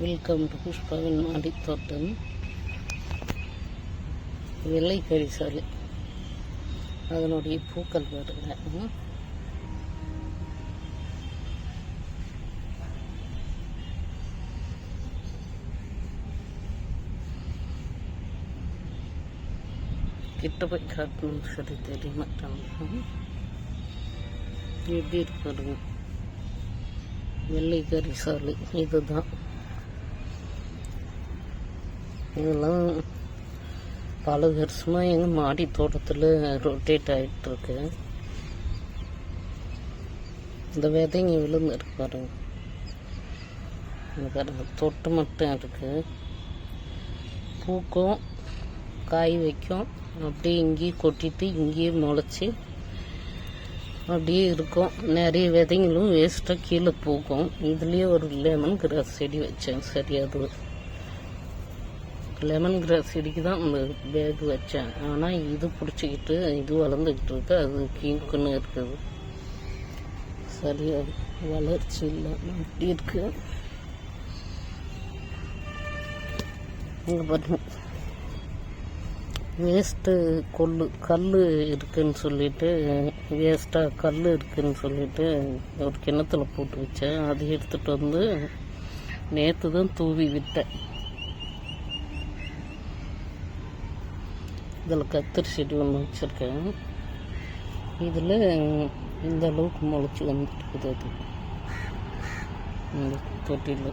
Welcome to புஷ்பாவின் மாடித்தோட்டம் வெள்ளை அதனுடைய பூக்கள் பாருங்க. கிட்ட போய் காட்டணும்னு சொல்லி தெரிய மாட்டாங்க எப்படி இருக்கு பாருங்க வெள்ளை இதுதான். இதெல்லாம் பல வருஷமாக எங்கள் மாடி தோட்டத்தில் ரொட்டேட் ஆகிட்டுருக்கு இந்த விதைங்க விழுந்துருக்கு பாருங்க. பாருங்க தொட்டு மட்டும் இருக்கு. பூக்கும் காய் வைக்கும். அப்படியே இங்கேயும் கொட்டிட்டு இங்கேயே முளைச்சி அப்படியே இருக்கும். நிறைய விதைங்களும் வேஸ்ட்டாக கீழே பூக்கும் இதுலேயே ஒரு லெமன் கிராஸ் செடி வச்சேன். சரி அது லெமன் கிராஸ் செடிக்கு தான் இந்த பேக் வச்சேன். ஆனால் இது பிடிச்சிக்கிட்டு இது வளர்ந்துக்கிட்டு இருக்கு. அது கீழ்க்குன்னு இருக்குது. சரியாக வளர்ச்சி இல்லை. அப்படி இருக்கு. இங்கே பாருங்க. வேஸ்ட்டு கொள்ளு கல் இருக்குன்னு சொல்லிட்டு வேஸ்ட்டாக கல் இருக்குன்னு சொல்லிட்டு ஒரு கிணத்துல போட்டு வச்சேன். அதை எடுத்துகிட்டு வந்து நேற்று தான் தூவி விட்டேன். இதில் கத்திரி செடி ஒன்று வச்சுருக்கேன். இதில் இந்த அளவுக்கு முளைச்சி வந்துட்டுருக்குது அது. இந்த தொட்டியில்.